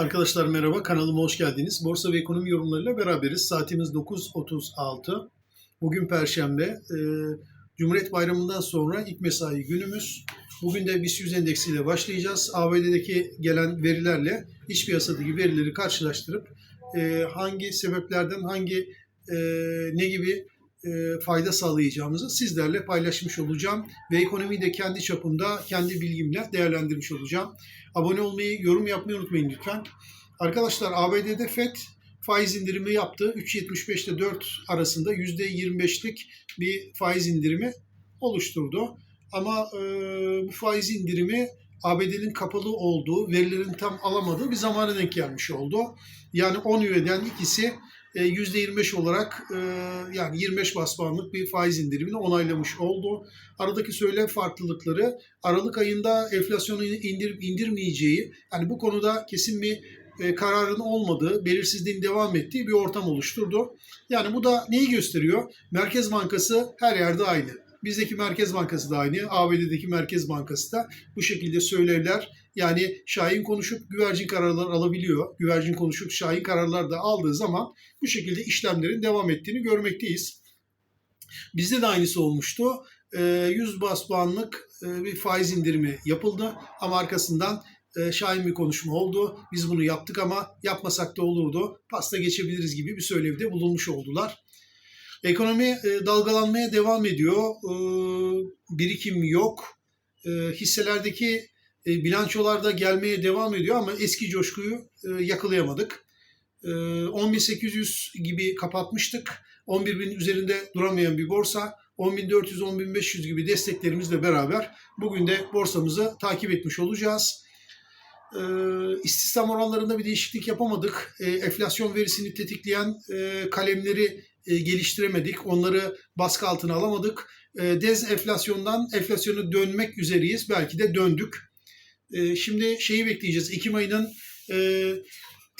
Arkadaşlar merhaba, kanalıma hoş geldiniz. Borsa ve ekonomi yorumlarıyla beraberiz. Saatimiz 9.36. Bugün Perşembe. Ee, Cumhuriyet Bayramı'ndan sonra ilk mesai günümüz. Bugün de BIST 100 endeksiyle başlayacağız. ABD'deki gelen verilerle iç piyasadaki verileri karşılaştırıp e, hangi sebeplerden hangi e, ne gibi e, fayda sağlayacağımızı sizlerle paylaşmış olacağım. Ve ekonomiyi de kendi çapımda, kendi bilgimle değerlendirmiş olacağım. Abone olmayı, yorum yapmayı unutmayın lütfen. Arkadaşlar ABD'de FED faiz indirimi yaptı. 3.75 ile 4 arasında %25'lik bir faiz indirimi oluşturdu. Ama e, bu faiz indirimi ABD'nin kapalı olduğu, verilerin tam alamadığı bir zamana denk gelmiş oldu. Yani 10 üyeden ikisi %25 olarak e, yani 25 bas puanlık bir faiz indirimini onaylamış oldu. Aradaki söylem farklılıkları Aralık ayında enflasyonu indirip indirmeyeceği yani bu konuda kesin bir e, kararın olmadığı, belirsizliğin devam ettiği bir ortam oluşturdu. Yani bu da neyi gösteriyor? Merkez Bankası her yerde aynı. Bizdeki Merkez Bankası da aynı, ABD'deki Merkez Bankası da bu şekilde söylevler yani Şahin konuşup güvercin kararlar alabiliyor. Güvercin konuşup Şahin kararlar da aldığı zaman bu şekilde işlemlerin devam ettiğini görmekteyiz. Bizde de aynısı olmuştu. 100 bas puanlık bir faiz indirimi yapıldı ama arkasından şahin bir konuşma oldu. Biz bunu yaptık ama yapmasak da olurdu. Pasta geçebiliriz gibi bir söylevde bulunmuş oldular. Ekonomi dalgalanmaya devam ediyor. Birikim yok. Hisselerdeki bilançolarda gelmeye devam ediyor ama eski coşkuyu yakalayamadık. 10.800 gibi kapatmıştık. 11.000 üzerinde duramayan bir borsa. 10.400-10.500 gibi desteklerimizle beraber bugün de borsamızı takip etmiş olacağız. E, istihdam oranlarında bir değişiklik yapamadık. E, enflasyon verisini tetikleyen e, kalemleri e, geliştiremedik. Onları baskı altına alamadık. E, dezenflasyondan enflasyonu dönmek üzereyiz. Belki de döndük. E, şimdi şeyi bekleyeceğiz. Ekim ayının e,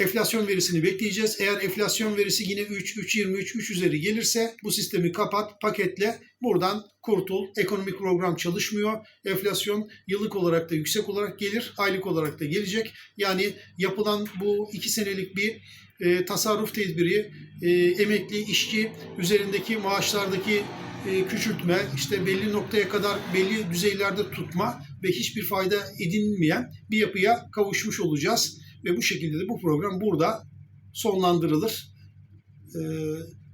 enflasyon verisini bekleyeceğiz. Eğer enflasyon verisi yine 3, 3.23, 3 üzeri gelirse bu sistemi kapat, paketle buradan kurtul. Ekonomik program çalışmıyor. Enflasyon yıllık olarak da yüksek olarak gelir, aylık olarak da gelecek. Yani yapılan bu 2 senelik bir e, tasarruf tedbiri, e, emekli, işçi üzerindeki maaşlardaki e, küçültme, işte belli noktaya kadar belli düzeylerde tutma ve hiçbir fayda edinilmeyen bir yapıya kavuşmuş olacağız. Ve bu şekilde de bu program burada sonlandırılır. Ee,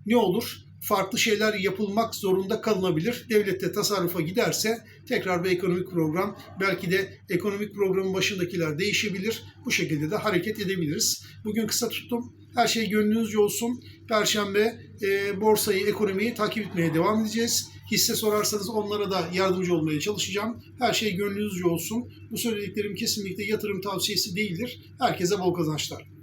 ne olur? Farklı şeyler yapılmak zorunda kalınabilir. Devlette tasarrufa giderse tekrar bir ekonomik program, belki de ekonomik programın başındakiler değişebilir. Bu şekilde de hareket edebiliriz. Bugün kısa tuttum. Her şey gönlünüzce olsun. Perşembe e, borsayı, ekonomiyi takip etmeye devam edeceğiz. Hisse sorarsanız onlara da yardımcı olmaya çalışacağım. Her şey gönlünüzce olsun. Bu söylediklerim kesinlikle yatırım tavsiyesi değildir. Herkese bol kazançlar.